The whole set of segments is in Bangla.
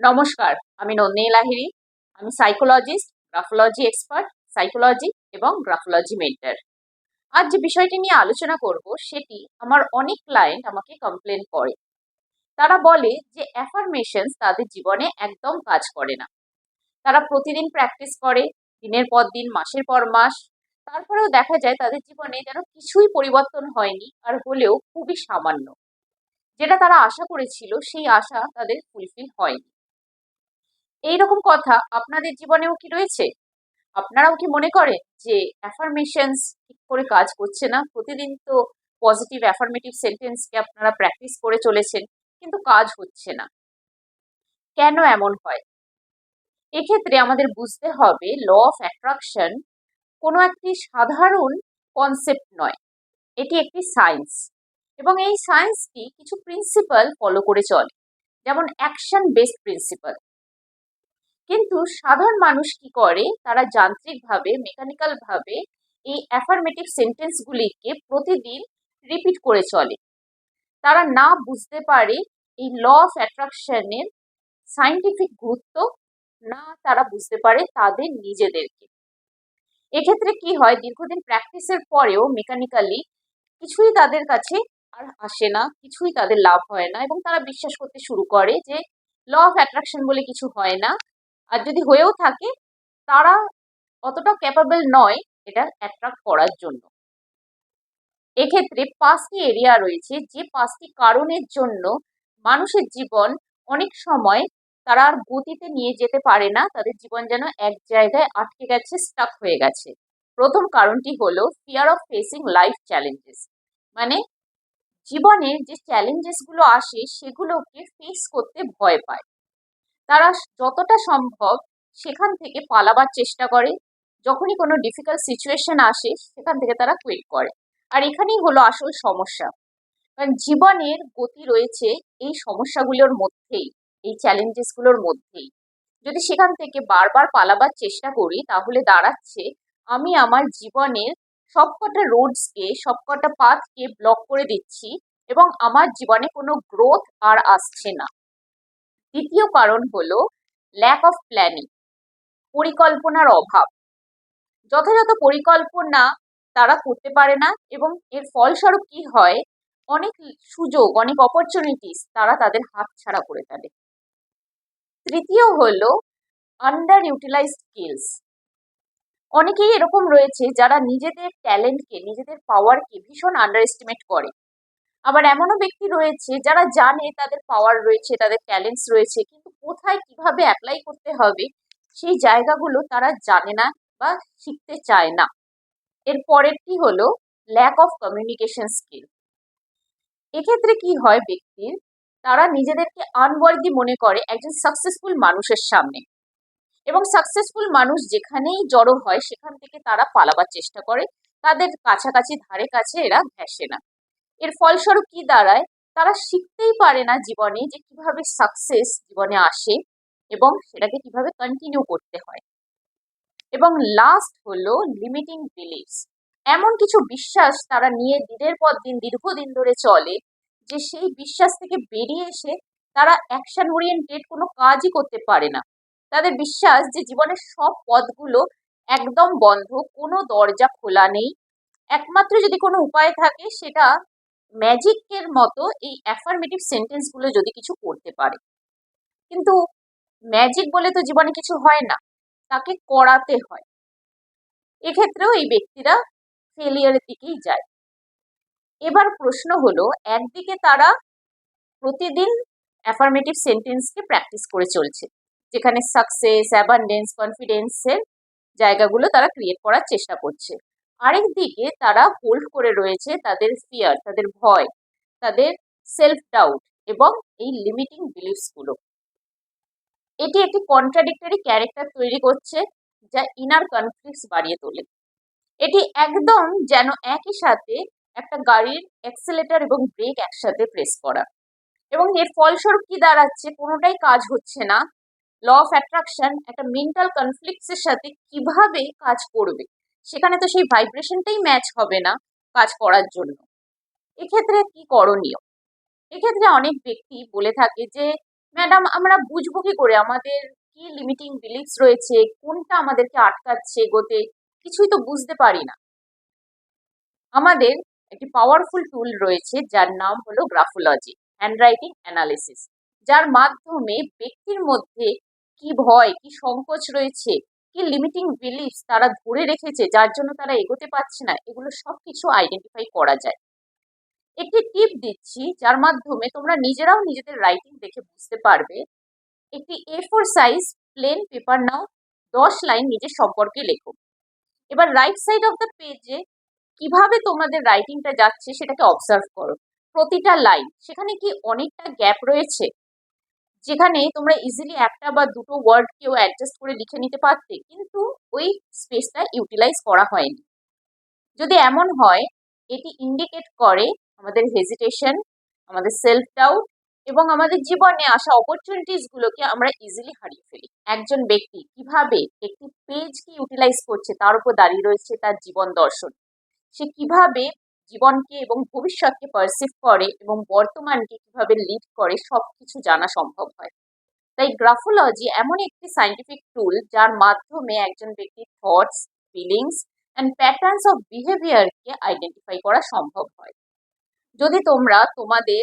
নমস্কার, আমি নন্দিনী লাহিড়ী, আমি সাইকোলজিস্ট গ্রাফোলজি এক্সপার্ট সাইকোলজি এবং গ্রাফোলজি মেন্টার আজ যে বিষয়টি নিয়ে আলোচনা করব সেটি আমার অনেক ক্লায়েন্ট আমাকে কমপ্লেন করে। তারা বলে যে অ্যাফার্মেশনস তাদের জীবনে একদম কাজ করে না। তারা প্রতিদিন প্র্যাকটিস করে, দিনের পর দিন, মাসের পর মাস। তারপরেও দেখা যায় তাদের জীবনে যেন কিছুই পরিবর্তন হয়নি আর হলেও খুবই সামান্য। যেটা তারা আশা করেছিল, সেই আশা তাদের ফুলফিল হয়নি। এইরকম কথা আপনাদের জীবনেও কি রয়েছে? আপনারাও কি মনে করেন যে অ্যাফার্মেশনস ঠিক করে কাজ করছে না? প্রতিদিন তো পজিটিভ অ্যাফার্মেটিভ সেন্টেন্সকে আপনারা প্র্যাকটিস করে চলেছেন, কিন্তু কাজ হচ্ছে না। কেন এমন হয়? এক্ষেত্রে আমাদের বুঝতে হবে ল অফ অ্যাট্রাকশন কোনো একটি সাধারণ কনসেপ্ট নয়। এটি একটি সায়েন্স এবং এই সায়েন্সটি কিছু প্রিন্সিপাল ফলো করে চলে। যেমন অ্যাকশন বেসড প্রিন্সিপাল কিন্তু সাধারণ মানুষ কি করে? তারা যান্ত্রিকভাবে মেকানিক্যালভাবে এই অ্যাফার্মেটিভ সেন্টেন্সগুলিকে প্রতিদিন রিপিট করে চলে। তারা না বুঝতে পারে এই ল অফ অ্যাট্রাকশনের সাইন্টিফিক গুরুত্ব, না তারা বুঝতে পারে তাদের নিজেদেরকে। এক্ষেত্রে কি হয়? দীর্ঘদিন প্র্যাকটিসের পরেও মেকানিক্যালি কিছুই তাদের কাছে আর আসে না, কিছুই তাদের লাভ হয় না এবং তারা বিশ্বাস করতে শুরু করে যে ল অফ অ্যাট্রাকশন বলে কিছু হয় না। আর যদি হয়েও থাকে, তারা অতটা ক্যাপাবল নয় এটা অ্যাট্রাক্ট করার জন্য। এক্ষেত্রে পাঁচটি এরিয়া রয়েছে যে পাঁচটি কারণের জন্য মানুষের জীবন অনেক সময় তারা আর গতিতে নিয়ে যেতে পারে না, তাদের জীবন যেন এক জায়গায় আটকে গেছে স্টাক হয়ে গেছে। প্রথম কারণটি হলো fear of facing life challenges মানে জীবনের যে চ্যালেঞ্জেসগুলো আসে, সেগুলোকে ফেস করতে ভয় পায়। তারা যতটা সম্ভব সেখান থেকে পালাবার চেষ্টা করে। যখনই কোনো ডিফিকাল্ট সিচুয়েশন আসে, সেখান থেকে তারা কুইট করে। আর এখানেই হলো আসল সমস্যা। কারণ জীবনের গতি রয়েছে এই সমস্যাগুলোর মধ্যেই, এই চ্যালেঞ্জেসগুলোর মধ্যেই। যদি সেখান থেকে বারবার পালাবার চেষ্টা করি, তাহলে দাঁড়াচ্ছে আমি আমার জীবনের সবকটা রোডসকে, সবকটা পাথকে ব্লক করে দিচ্ছি এবং আমার জীবনে কোনো গ্রোথ আর আসছে না। দ্বিতীয় কারণ হলো ল্যাক অফ প্ল্যানিং পরিকল্পনার অভাব। যথাযথ পরিকল্পনা তারা করতে পারে না এবং এর ফলস্বরূপ কি হয়? অনেক সুযোগ, অনেক অপরচুনিটিস তারা তাদের হাত ছাড়া করে ফেলে। তৃতীয় হলো আন্ডার ইউটিলাইজ স্কিলস অনেকেই এরকম রয়েছে যারা নিজেদের ট্যালেন্টকে নিজেদের পাওয়ারকে ভীষণ আন্ডার এস্টিমেট করে। আবার এমনও ব্যক্তি রয়েছে যারা জানে তাদের পাওয়ার রয়েছে, তাদের ট্যালেন্টস রয়েছে, কিন্তু কোথায় কীভাবে অ্যাপ্লাই করতে হবে সেই জায়গাগুলো তারা জানে না বা শিখতে চায় না। এর পরেরটি হলো ল্যাক অফ কমিউনিকেশন স্কিল এক্ষেত্রে কি হয় ব্যক্তির? তারা নিজেদেরকে আনওয়ার্দি মনে করে একজন সাকসেসফুল মানুষের সামনে। এবং সাকসেসফুল মানুষ যেখানেই জড়ো হয় সেখান থেকে তারা পালাবার চেষ্টা করে। তাদের কাছাকাছি ধারে কাছে এরা ঘেসে না। এর ফলস্বরূপ কি দাঁড়ায়? তারা শিখতেই পারে না জীবনে যে কীভাবে সাকসেস জীবনে আসে এবং সেটাকে কীভাবে কন্টিনিউ করতে হয়। এবং লাস্ট হলো লিমিটিং বিলিভস এমন কিছু বিশ্বাস তারা নিয়ে দিনের পর দিন, দীর্ঘদিন ধরে চলে, যে সেই বিশ্বাস থেকে বেরিয়ে এসে তারা অ্যাকশন ওরিয়েন্টেড কোনো কাজই করতে পারে না। তাদের বিশ্বাস যে জীবনের সব পথগুলো একদম বন্ধ, কোনো দরজা খোলা নেই। একমাত্র যদি কোনো উপায় থাকে, সেটা ম্যাজিকের মতো এই অ্যাফার্মেটিভ সেন্টেন্সগুলো যদি কিছু করতে পারে। কিন্তু ম্যাজিক বলে তো জীবনে কিছু হয় না, তাকে করাতে হয়। এক্ষেত্রেও এই ব্যক্তিরা ফেলিয়ারের দিকেই যায়। এবার প্রশ্ন হলো, একদিকে তারা প্রতিদিন অ্যাফার্মেটিভ সেন্টেন্সকে প্র্যাকটিস করে চলছে, যেখানে সাকসেস অ্যাবান্ডেন্স কনফিডেন্সের জায়গাগুলো তারা ক্রিয়েট করার চেষ্টা করছে। আরেক দিকে তারা হোল্ড করে রয়েছে তাদের ফিয়ার তাদের ভয়, তাদের সেলফ ডাউট এবং এই লিমিটিং বিলিফসগুলো এটি একটি কন্ট্রাডিক্টরি ক্যারেক্টার তৈরি করছে যা ইনার কনফ্লিক্টস বাড়িয়ে তোলে। এটি একদম যেন একই সাথে একটা গাড়ির অ্যাক্সেলেটার এবং ব্রেক একসাথে প্রেস করা। এবং এর ফলস্বরূপ কি দাঁড়াচ্ছে? কোনোটাই কাজ হচ্ছে না। ল অফ অ্যাট্রাকশন একটা মেন্টাল কনফ্লিক্টসের সাথে কীভাবে কাজ করবে? সেখানে তো সেই ভাইব্রেশনটাই ম্যাচ হবে না কাজ করার জন্য। এক্ষেত্রে কি করণীয়? এক্ষেত্রে অনেক ব্যক্তি বলে থাকে যে, ম্যাডাম, আমরা বুঝব কি করে? আমাদের কি লিমিটিং বিলিফস রয়েছে? কোনটা আমাদেরকে আটকাচ্ছে এগোতে? কিছুই তো বুঝতে পারি না। আমাদের একটি পাওয়ারফুল টুল রয়েছে, যার নাম হলো গ্রাফোলজি হ্যান্ডরাইটিং অ্যানালিসিস যার মাধ্যমে ব্যক্তির মধ্যে কি ভয়, কি সংকোচ রয়েছে কি লিমিটিং বিলিফস তারা ধরে রেখেছে যার জন্য তারা এগোতে পারছে না, এগুলো সব কিছু আইডেন্টিফাই করা যায়। একটি টিপ দিচ্ছি যার মাধ্যমে তোমরা নিজেরাও নিজেদের রাইটিং দেখে বুঝতে পারবে। একটি A four size plain paper নাও, দশ লাইন নিজের সম্পর্কে লেখো। এবার রাইট সাইড অফ দ্য পেজে কীভাবে তোমাদের রাইটিংটা যাচ্ছে সেটাকে অবজার্ভ করো। প্রতিটা লাইন সেখানে কি অনেকটা গ্যাপ রয়েছে? যেখানে তোমরা ইজিলি একটা বা দুটো ওয়ার্ড কেউ অ্যাডজাস্ট করে লিখে নিতে পারতে, কিন্তু ওই স্পেসটা ইউটিলাইজ করা হয়নি। যদি এমন হয়, এটি ইন্ডিকেট করে আমাদের হেজিটেশন আমাদের সেলফ ডাউট এবং আমাদের জীবনে আসা অপরচুনিটিস গুলোকে আমরা ইজিলি হারিয়ে ফেলি। একজন ব্যক্তি কীভাবে একটি পেজকে ইউটিলাইজ করছে, তার উপর দাঁড়িয়ে রয়েছে তার জীবন দর্শন। সে কীভাবে জীবনকে এবং ভবিষ্যৎকে পারসিভ করে এবং বর্তমানকে কীভাবে লিড করে সব কিছু জানা সম্ভব হয়। তাই গ্রাফোলজি এমন একটি সাইন্টিফিক টুল যার মাধ্যমে একজন ব্যক্তির thoughts feelings and patterns of বিহেভিয়ারকে identify করা সম্ভব হয়। যদি তোমরা তোমাদের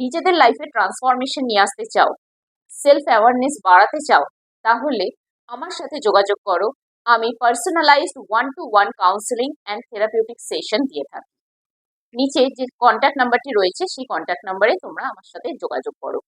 নিজেদের লাইফে ট্রান্সফরমেশন নিয়ে আসতে চাও সেলফ অ্যাওয়ারনেস বাড়াতে চাও, তাহলে আমার সাথে যোগাযোগ করো। আমি personalised one to one counselling and therapeutic session দিয়ে থাকি। নিচে যে কন্ট্যাক্ট নাম্বারটি রয়েছে সেই কন্ট্যাক্ট নাম্বারে তোমরা আমার সাথে যোগাযোগ করো।